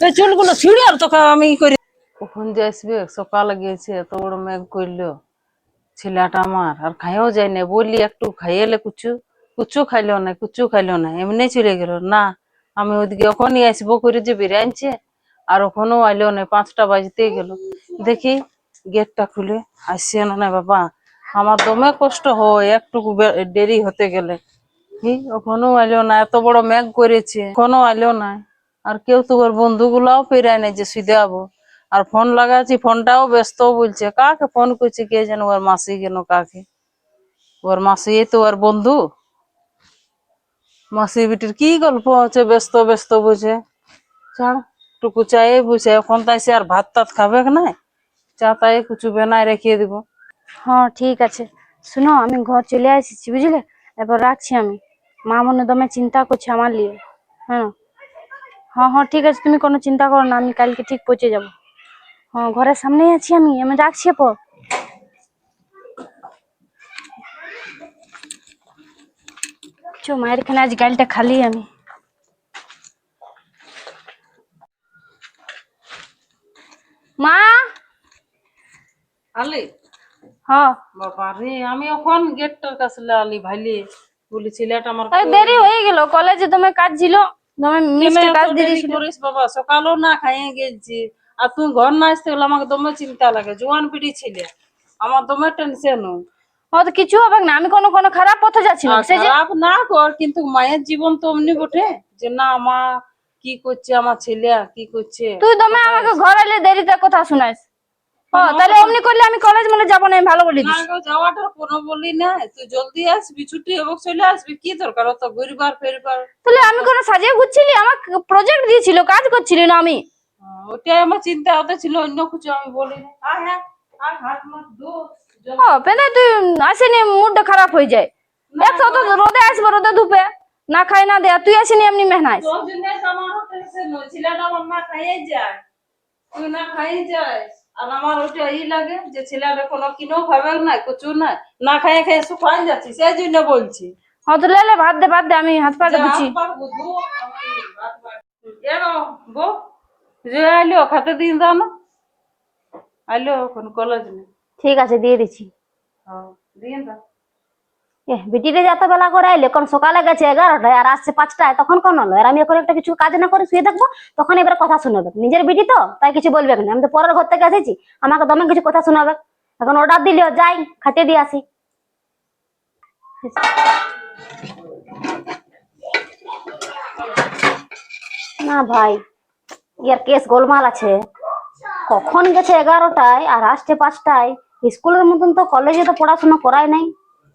এই চুলগুলো ছিঁড়ে আর তোকে আমি ই করি। কখন যে আসবে? সকালে গিয়েছে এত বড় মেঘ করল। ছেলেটা আমার, আর খাইও যায় না বললি একটু খাইয়েলে কুচু কুচু খাইলো না কুচু খাইলো না এমনি চলে গেল। না, আমি ওদিকে ওখানে আসব করে যে আনছে, আর ওখানেও আইলো না পাঁচটা বাজতে গেল। দেখি, গেটটা খুলে, আসছে না বাবা। আমার দমে কষ্ট হয় একটু দেরি হতে গেলে। কি ওখানেও আইলো না এত বড় মেঘ করেছে এখনও আইলো না আর কেউ তো ওর বন্ধুগুলাও পেরায় নাই যে শুধু যাব। আর ফোন লাগাচ্ছি, ফোনটাও ব্যস্ত বলছে। কাকে ফোন করছে কে যেন, ওর মাসি কেন, কাকে? ওর মাসি তো ওর বন্ধু। মাসি বিটির কি গল্প আছে, ব্যস্ত ব্যস্ত বুঝে টুকু চাই বুঝে এখন তাই সে আর ভাত টাত খাবে না চা তাই কিছু বেনায় রেখে দিব। হ্যাঁ ঠিক আছে। শুনো, আমি ঘর চলে এসেছি বুঝলে? এবার রাখছি আমি। মা মনে দমে চিন্তা করছে আমার লিয়ে। হ্যাঁ। হ্যাঁ হ্যাঁ ঠিক আছে তুমি কোনো চিন্তা করো না আমি কালকে ঠিক পৌঁছে যাব। হ্যাঁ ঘরের সামনেই আছি আমি আমি রাখছি পর চো মায়ের খানে আজ গাড়িটা খালি আমি। মা? আলি? হ্যাঁ। বাবা রে আমি এখন গেটটার কাছে আলি ভাইলি বলি ছেলেটা আমার দেরি হয়ে গেল কলেজে তোমার কাজ ছিল। মিষ্টি কাজ করিস বাবা? সকালেও না খাইয়ে গেছি। আর তুই ঘর না আসতে হলে আমাকে দমে চিন্তা লাগে। জোয়ান পিড়ি ছিলে। আমার দমে টেনশন ও। তো কিছু হবে না আমি কোনো কোনো খারাপ পথে যাচ্ছিলাম। সে খারাপ না কর কিন্তু মায়ের জীবন তো অমনি বটে। যে না মা কি করছে আমার ছেলে কি করছে? তুই দমে আমাকে ঘর এলে দেরিতে কথা শুনাইস। ও তাহলে অমনি করলে আমি কলেজ মানে যাব না আমি ভালো বলে না যাওয়াটার কোনো বলি না তুই জলদি আসবি ছুটি হবে চলে আসবি কি দরকার? অত ঘুরবার ফেরবার। তাহলে আমি কোনো সাজিয়ে ঘুরছিলি আমার প্রজেক্ট দিয়েছিল কাজ করছিলি না আমি। হ্যাঁ, ওটাই আমার চিন্তা হতে ছিল অন্য কিছু আমি বলি না। আয় হ্যাঁ আয় হাত মাত ধো ও পেলে তুই আসেনি মুডটা খারাপ হয়ে যায়। একশো তো রোদে আসব রোদে ধুপে। না খাই না দেয়া। তুই আসিনি এমনি মেহনাইস। তোর জন্য তো আমারও টেনশন হয় ছেলেটা আমার খাইয়ে যায়। তুই না খাইয়ে যাস। আর আমার ওটা ই লাগে যে ছেলেটা কোনো কিনো খাবে না কিছু না না খাইয়ে খাইয়ে শুকাই যাচ্ছি সেই জন্য বলছি। হ্যাঁ তো লে লে, ভাত দে ভাত দে আমি হাত পা ধুচ্ছি। হাত। এনো, বো, যে আলো খাতে দিন দাও না। আলো কোন কলেজ নেই ঠিক আছে দিয়ে দিচ্ছি। হ্যাঁ দিন দাও এ বিটিরে যত বেলা করে আইলে কোন সকালে গেছে এগারোটায় আর আসছে পাঁচটায়, তখন কোন হলো? আর আমি এখন একটা কিছু কাজ না করে শুয়ে থাকব, তখন এবার কথা শোনাবে। নিজের বিটি তো, তাই কিছু বলবে না। আমি তো পরের ঘর থেকে এসেছি, আমাকে দমে কিছু কথা শোনাবে। এখন অর্ডার দিলেও যাই, খাটিয়ে দিয়ে আসি। না ভাই ইয়ার কেস গোলমাল আছে? কখন গেছে এগারোটায় আর আসছে পাঁচটায়? স্কুলের মতন তো কলেজে তো পড়াশোনা করাই নাই।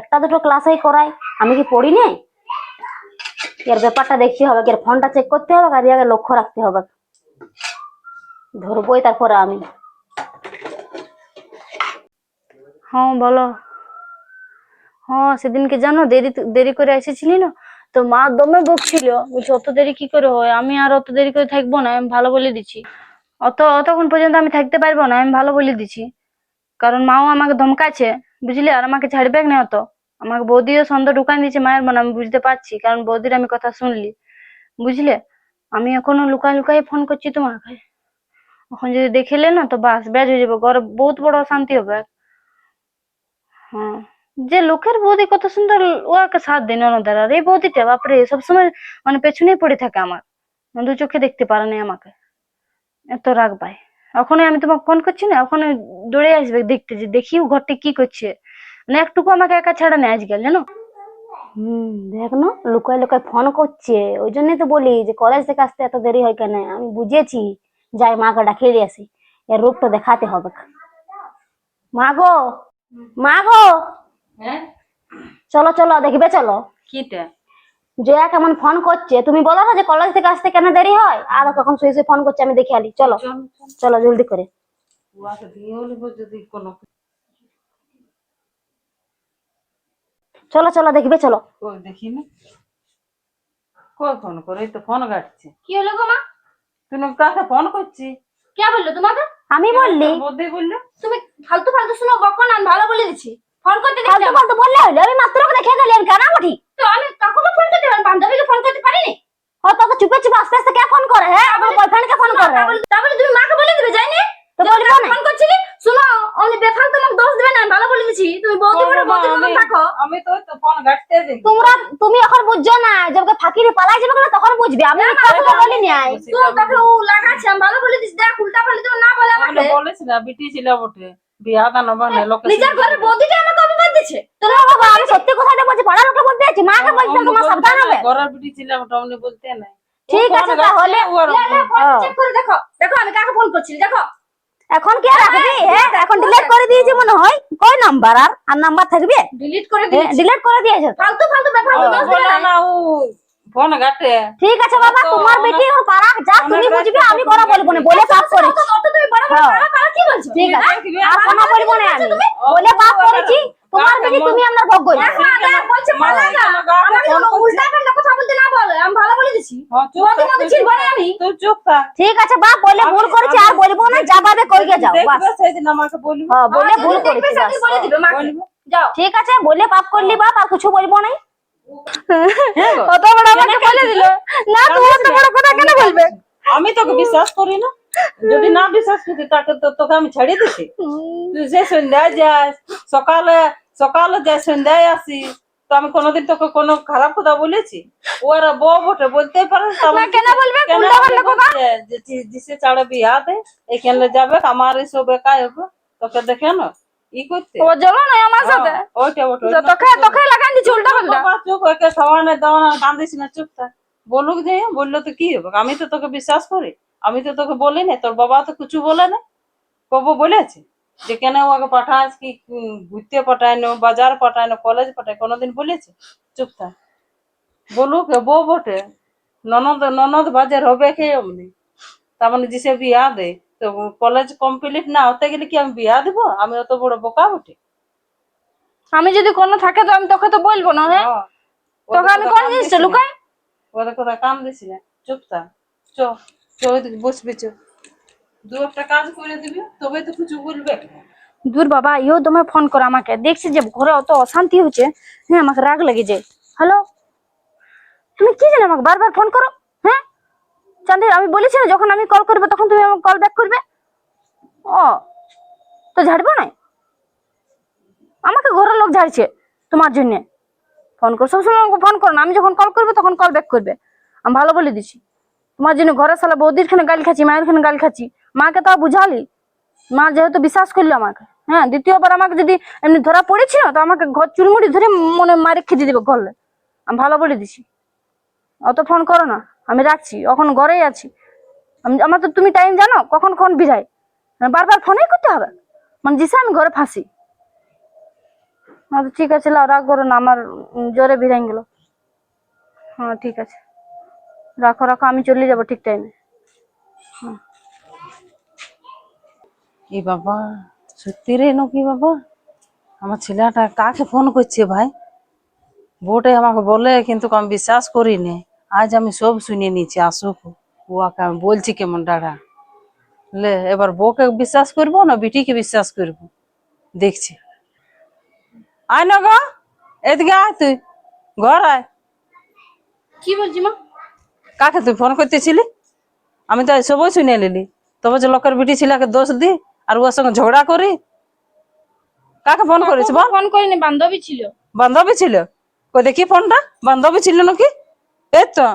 একটা দুটো ক্লাসেই করাই। আমি কি পড়ি নাই এর ব্যাপারটা দেখতে হবে, এর ফোনটা চেক করতে হবে, আর আগে লক্ষ্য রাখতে হবে। ধরবই তারপরে আমি। হ্যাঁ বলো। হ্যাঁ সেদিনকে জানো, দেরি দেরি করে এসেছিলি না? তো মা দমে বকছিল। বলছে, অত দেরি কি করে হয়? আমি আর অত দেরি করে থাকব না, আমি ভালো বলে দিচ্ছি। অত অতক্ষণ পর্যন্ত আমি থাকতে পারব না, আমি ভালো বলে দিচ্ছি। কারণ মাও আমাকে ধমকাছে বুঝলি? আর আমাকে ছাড়বে না অত। আমাকে বৌদিও সন্দেহ ঢুকান দিয়েছে, মায়ের মনে, আমি বুঝতে পারছি। কারণ বৌদির আমি কথা শুনলি। বুঝলে? আমি এখনও লুকাই লুকাই ফোন করছি তোমাকে এখন যদি দেখেলে না, তো বাস ব্যাজ হয়ে যাবে। ঘরে বহুত বড় অশান্তি হবে। হ্যাঁ যে লোকের বৌদি কত সুন্দর ওকে সাথ দেন ওনাদের আর এই বৌদিটা, বাপরে, সবসময় মানে পেছনেই পড়ে থাকে আমার। দু চোখে দেখতে পারে না আমাকে। এত রাগ পাই ওখানে আমি তোমাকে ফোন করছি না ওখানে দৌড়ে আসবে দেখতে যে দেখি ঘরটা কি করছে। না একটুকু আমাকে একা ছাড়া নেই আজকাল জানো? হুম দেখ না লুকায় লুকায় ফোন করছে। ওই জন্যই তো বলি যে কলেজ থেকে আসতে এত দেরি হয় কেন? আমি বুঝেছি। যাই মাকে ডাকিয়ে দিয়ে আসি। এর রূপটা দেখাতে হবে। মা গো মা গো হ্যাঁ? চলো চলো দেখবে চলো। কিটা? জয়া কেমন ফোন করছে তুমি বলো না যে কলেজ থেকে আসতে কেন দেরি হয়? আর কখন শুয়ে শুয়ে ফোন করছে আমি দেখে আলি চলো চল জলদি করে। কোনো চলো চলো দেখবে চলো। দেখি না কই ফোন করে? তো ফোন ঘাটছে। কি হলো গো মা? তুই না কাকে ফোন করছি কে বলল তোমাকে? আমি বললি। বৌদি বলল। তুমি ফালতু ফালতু শুনো বকো না আমি ভালো বলে দিচ্ছি। ফোন করতে দিচ্ছি ফালতু ফালতু বললে হইল আমি মাত্র দেখে গেলি আমি কেন উঠি তো আমি কখনো ফোন করতে পারি বান্ধবীকে ফোন করতে পারিনি? ও তোকে চুপে চুপে আস্তে আস্তে কে ফোন করে হ্যাঁ? আমার বয়ফ্রেন্ড ফোন করে। তারপরে তুমি মাকে বলে দিবে যাইনি তো বলব না। ফোন করছিলি? শুনো অমনি বেফাল তোমাকে দোষ দিবে না ভালো বলে দিছি। তুমি বৌদি বড় বৌদি মতন থাকো। আমি তো ফোন ঘাটতে দিই। তোমরা তুমি এখন বুঝছ না যখন ফাঁকিরে পালাই যাবে না তখন বুঝবে। আমি মিথ্যা কথা বলি নাই তুই তাকে ও লাগাচ্ছে আমি ভালো বলে দিছি। দেখ উল্টা পাল্টা তুমি না বলে বিটি ছিল বটে বিয়া দানো বানে লোকে নিজের ঘরে বৌদিটা অপমান তোরা বাবা আমি সত্যি কথাটা বলছি পাড়ার লোকে বলতে আছি মাকে বলতে তোমার সাবধান হবে। গরার বিটি ছিলাম বটে অমনি বলতে নাই। ঠিক আছে তাহলে চেক করে দেখো দেখো আমি কাকে ফোন করছি দেখো। এখন কি রাখবি? হ্যাঁ এখন ডিলিট করে দিয়েছি মনে হয়। কই নাম্বার আর? আর নাম্বার থাকবে? ডিলিট করে দিয়েছি। ডিলিট করে দিয়েছে। ফালতু ফালতু ব্যাপার না। না ঘাটে? ঠিক আছে বাবা তোমার বেটি ওর পাড়া যা তুমি বুঝবে আমি বলব না বলে পাপ করেছি। তুমি বড় বড় পাড়া পাড়া কি বলছো? ঠিক আছে আর কোনো বলব না আমি। বলে পাপ করেছি তোমার বেটি তুমি আমরা ভোগ করি। বলছে না আমাকে উল্টা পাল্টা কথা বলতে না বলে আমি ভালো বলে দিছি। হ্যাঁ মতো চিনবো না আমি। তুই চুপ থাক। ঠিক আছে বাপ বলে ভুল করেছি আর বলব না যা পাবে কইকে যাও বাস। সেদিন আমাকে বলবি। হ্যাঁ বলে ভুল করেছি বলে দিবে বলব। যাও। ঠিক আছে বলে পাপ করলি বাপ আর কিছু বলব না হ্যাঁ। অত বড় আমাকে বলে দিল? না তুমি অত বড় কথা কেন বলবে? আমি তোকে বিশ্বাস করি না। যদি না বিশ্বাস করতি তাকে তো তোকে আমি ছেড়ে দিছি। তুই যে সন্ধ্যায় যাস সকালে সকালে যাই সন্ধ্যায় আসিস তো আমি কোনোদিন তোকে কোনো খারাপ কথা বলেছি? ওরা বউ বটে বলতে পারে কেন বলবে? কেন উল্টা পাল্টা যে চাড়ে বিয়া দে এখানে যাবে আমার এসব একাই হবে। তোকে দেখে না ই করতে। ও চলো না আমার সাথে? হ্যাঁ, ওটা তোকে তোকে লাগান না চুপ থাক বলুক যে বলল তো কি হবে? আমি তো তোকে বিশ্বাস করি। আমি তো তোকে বলি না তোর বাবা তো কিছু বলে না কবো বলেছে যে কেন ওকে পাঠাস কি ঘুরতে পাঠায় বাজার পাঠায় কলেজ পাঠায় কোনোদিন বলেছে? চুপ থাক বলুক বউ বটে। ননদ ননদ বাজার হবে কে অমনি। তার মানে যে সে বিয়া দে তো কলেজ কমপ্লিট না হতে গেলে কি আমি বিয়া দিব? আমি অত বড় বোকা বটে? আমি যদি কোনো থাকে তো আমি তোকে তো বলব না হ্যাঁ। তোকে আমি কোন জিনিসটা লুকাই? ওদের কথা কাম দিছি না। চুপ থাক। চ চ ওইদিকে বসবি চ। দু একটা কাজ করে দিবি তবে তো কিছু বলবে। দূর বাবা ইও তুমি ফোন করো আমাকে। দেখছি যে ঘরে অত অশান্তি হচ্ছে। হ্যাঁ আমাকে রাগ লেগে যায় হ্যালো তুমি কি জানো আমাকে? বারবার ফোন করো। হ্যাঁ চাঁদি আমি বলেছি না, যখন আমি কল করব তখন তুমি আমাকে কল ব্যাক করবে। ও, তো ঝাড়বো না আমাকে ঘরের লোক ঝাড়ছে তোমার জন্যে। ফোন করো, সবসময় আমাকে ফোন করো না, আমি যখন কল করব তখন কল ব্যাক করবে। আমি ভালো বলে দিছি। তোমার জন্য ঘরের সালা বৌদির খানে গাল খাচ্ছি, মায়ের খানে গাল খাচ্ছি। মাকে তাও বুঝালি? মা যেহেতু বিশ্বাস করল আমাকে। হ্যাঁ দ্বিতীয়বার আমাকে যদি এমনি ধরা পড়েছিল, তো আমাকে ঘর চুলমুড়ি ধরে মনে মারে খেতে দিবে ঘরলে। আমি ভালো বলে দিছি। অত ফোন করো না। আমি রাখছি, এখন ঘরেই আছি। আমি আমার তো তুমি টাইম জানো, কখন কখন বিদায়? মানে বারবার ফোনেই করতে হবে। মানে জিসে আমি ঘরে ফাঁসি। আচ্ছা ঠিক আছে, লাও, রাগ করো না, আমার জ্বরে বিরাই গেল। হ্যাঁ ঠিক আছে। রাখো রাখো, আমি চলে যাব ঠিক টাইমে এ। বাবা? সত্যি রে নাকি বাবা? আমার ছেলেটা কাকে ফোন করছে ভাই? বউটাই আমাকে বলে, কিন্তু আমি বিশ্বাস করিনি। আজ আমি সব শুনে নিয়েছি আসুক ওকে আমি বলছি কেমন ডাড়া। লে এবার বউকে বিশ্বাস করব না বিটিকে বিশ্বাস করব? দেখছি। আয় না গো এদিকে আয় তুই ঘর আয়। কি বলছি মা? কাকে তুই ফোন করতেছিলি? আমি তো সবই শুনে নিলি। তবে যে লোকের বিটি ছিলাকে দোষ দি আর ওর সঙ্গে ঝগড়া করি। কাকে ফোন বল? ফোন করিনি বান্ধবী ছিল। বান্ধবী ছিল? কই দেখি ফোনটা বান্ধবী ছিল নাকি? এই তো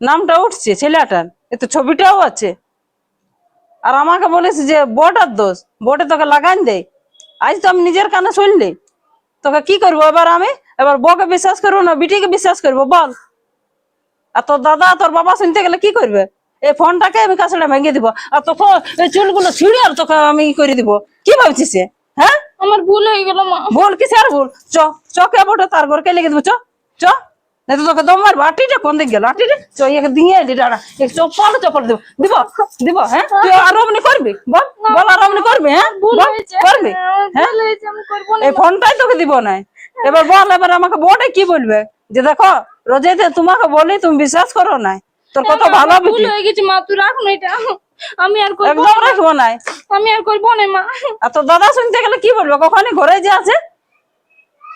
নামটা উঠছে ছেলেটার এই তো ছবিটাও আছে। আর আমাকে বলেছে যে বোটার দোষ বোটে তোকে লাগান দেয় আজ তো আমি নিজের কানে শুনলি তোকে কি করব এবার আমি? এবার বউকে বিশ্বাস করব না বিটিকে বিশ্বাস করব? বল। আর তোর দাদা তোর বাবা শুনতে গেলে কি করবে? এই ফোনটাকে আমি কাছটা ভেঙে দিব। আর তোকে এই চুলগুলো ছিঁড়ে আর তোকে আমি করে দিব। কি ভাবছিস? হ্যাঁ? আমার ভুল হয়ে গেল মা। ভুল কিসের ভুল? চ চ কে বটে? তার ঘরকে লেগে দেবো চ চ। না তো তোকে দম মারবো। আটিটা কোন দিক গেল? আটিটা দিয়ে এলি এক চপ্পল চপ্পল দিব। দিব? দিব হ্যাঁ? তুই আরও অমনি করবি? বল। বল আরও অমনি করবি হ্যাঁ? করবি? হ্যাঁ? এই ফোনটাই তোকে দিব না এবার বল এবার আমাকে বটে কি বলবে? যে দেখো রোজাইতে তোমাকে বলি তুমি বিশ্বাস করো না তোর কত ভালো ভুল হয়ে গেছে মা তুই রাখ না এটা। আমি আর করব একদম রাখব না আমি আর করব না মা। আর তোর দাদা শুনতে গেলে কি বলবে? কখনই ঘরে যে আছে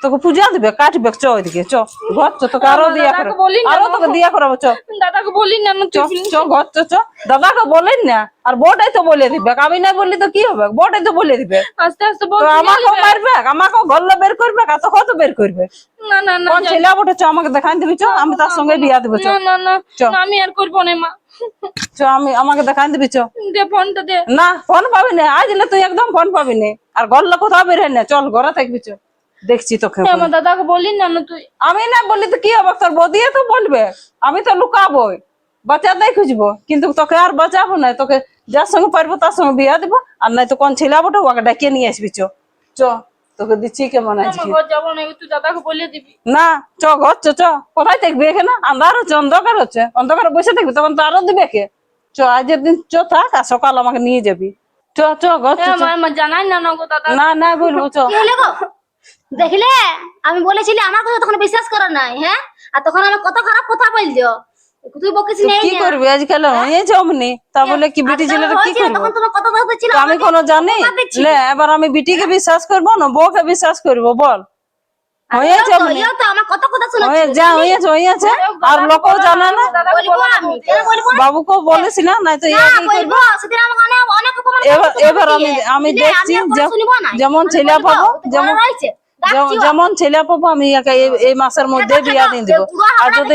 তোকে পূজা দিবে কাটবে চ ওইদিকে চ। ঘর চ তোকে আরও দিয়া করো। না, আরও তোকে দিয়া করাবো চ। দাদাকে বলি না না চ চ ঘর চ চ। দাদাকে বলেন না আর বড়টাই তো বলে দিবে। আমি নাই বললি তো কি হবে? বড়টাই তো বলে দিবে। আস্তে আস্তে বল আমাকেও মারবে আমাকেও বের করবে আর তোকে তো বের করবে? না না না কোন ছেলে বটে চ আমাকে দেখাই দিবি চ। আমি তার সঙ্গে বিয়া দিব চ। না না না। আমি আর করব না মা। চ আমি আমাকে দেখাই দিবি চ। দে ফোনটা দে। না ফোন পাবি না আজ দিলে তুই একদম ফোন পাবি না। আর গল্লা কোথাও বের হয় না। চল ঘরে থাকবি চ। দেখছি তোকে আমার দাদাকে বলি না না তুই আমি না বললি তো কি হবে? তোর বদিয়ে তো বলবে। আমি তো লুকাবোই। বাঁচাতেই খুঁজবো। কিন্তু তোকে আর বাঁচাবো না। তোকে যার সঙ্গে পারব তার সঙ্গে বিয়া দিব। আর নাই তো কোন ছেলে বটে ওকে ডাকিয়ে নিয়ে আসবি চ। চ তোকে দিচ্ছি কেমন আজকে না তুই দাদাকে বলে দিবি। না চ ঘর চ চ। কোথায় দেখবি এখানে? আন্ধার হচ্ছে অন্ধকার হচ্ছে। অন্ধকারে বসে দেখবি তখন তো আরও দিবে কে? চ আজের দিন চ থাক আর সকাল আমাকে নিয়ে যাবি। চ চ ঘর জানাই না না গো দাদা। না না বলব চ। দেখলে? আমি বলেছিলি আমার কথা তখন বিশ্বাস করো নাই হ্যাঁ? আর তখন আমি কত খারাপ কথা বলছো। তুই বকেছি নেই কি করবি? আজকাল হয়েছে অমনি তা বলে কি বিটি কি করব? তখন তোমার কত কথা ছিল আমি কোনো জানি। লে এবার আমি বিটিকে বিশ্বাস করব না বউকে বিশ্বাস করব বল। হয়েছে অমনি তো আমার কত কথা শুনে হয়ে যা আর লোকও জানে না। বলব আমি না? নাই তো করব? সেদিন আমাকে অনেক অনেক এবার আমি দেখছি। যেমন ছেলে পাবো যেমন। যেমন- যেমন ছেলে পাবো আমি এই- মাসের মধ্যে বিয়া দিয়ে দিব। আর যদি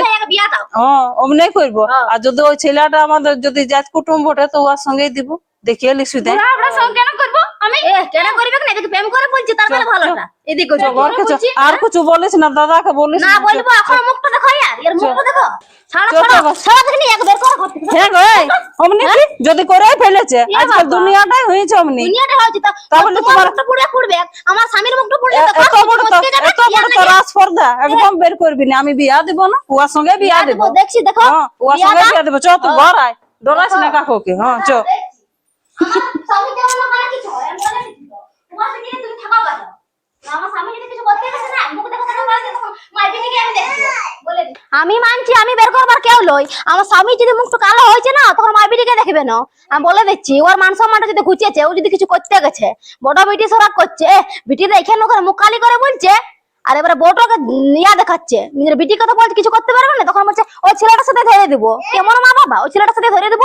হ্যাঁ অমনি করব। আর যদি ওই ছেলেটা আমাদের যদি জাত কুটুম তো ওর সঙ্গেই দিব। দেখিয়ে লিখছি দেয় সঙ্গে কেন করব? আমি? কেন করবে না? এদিকে প্রেম করে বলছি, তার মানে ভালোটা। এদিকে করছি। ঘরকে চ। আর কিছু বলিস না দাদাকে বলিস না না। বলব এখন মুখটা দেখো ইয়ার এর মুখটা দেখো। ছাড়া চল, ছাড়া চল। ছাড়া থেকে নিয়ে এক বের করো ঘর থেকে। হ্যাঁ গো এই, অমনি কি? যদি করে ফেলেছে আজকাল দুনিয়াটাই হয়েছে অমনি। তো। তাহলে তোমার আমার স্বামীর মুখটা পুড়লে এ- তো এত বড় এত বড় তো রাজপর্দা একদম বের করবি না। আমি বিয়া দিব না ওর সঙ্গে বিয়া দিব। দেখছি দেখো। হ্যাঁ ওর বিয়া সঙ্গে বিয়া দিব। চ তুই ঘর আয়। ডরাস না কাকুকে হ্যাঁ চ আমি মানছি, আমি বের করবার কেউ লই আমার স্বামী যদি মুখটা কালো হয়েছে না, তখন মারবি বিটিকে দেখবে না। আমি বলে দিচ্ছি, ওর মান সম্মানটা যদি ঘুচেছে ও যদি কিছু করতে গেছে, বড় বিটি সরাক করছে বিটি দেখে ওখানে মুখ কালি করে বলছে, আর এবারে বউটাকে ইয়া দেখাচ্ছে, নিজের বিটির কথা বলছে, কিছু করতে পারবে না, তখন বলছে, ওই ছেলেটার সাথে ধরে দিব। কেমন মা বাবা? ওই ছেলেটার সাথে ধরে দিব?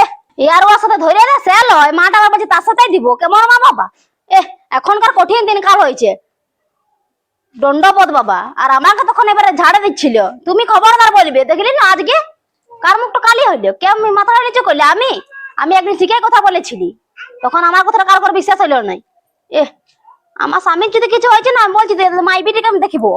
এ ইয়ার ওর সাথে ধরে দে সে লয়, মাটা আবার বলছে তার সাথেই দিব, কেমন মা বাবা? এ এখনকার কঠিন দিন কাল হয়েছে। দণ্ডপদ বাবা, আর আমাকে তখন এবারে ঝাড়ে দিচ্ছিল। তুমি খবরদার বলবে, দেখলি না আজকে? কার মুখটা কালি হইল? কে আমি মাথাটা নিচু করলে? আমি? আমি একদিন শিখে কথা বলেছিলি। তখন আমার কথাটা কার উপর বিশ্বাস হইল নাই। এ আমার স্বামীর যদি কিছু হয়েছে না, আমি বলছি মাইবিটিকে আমি দেখিবো।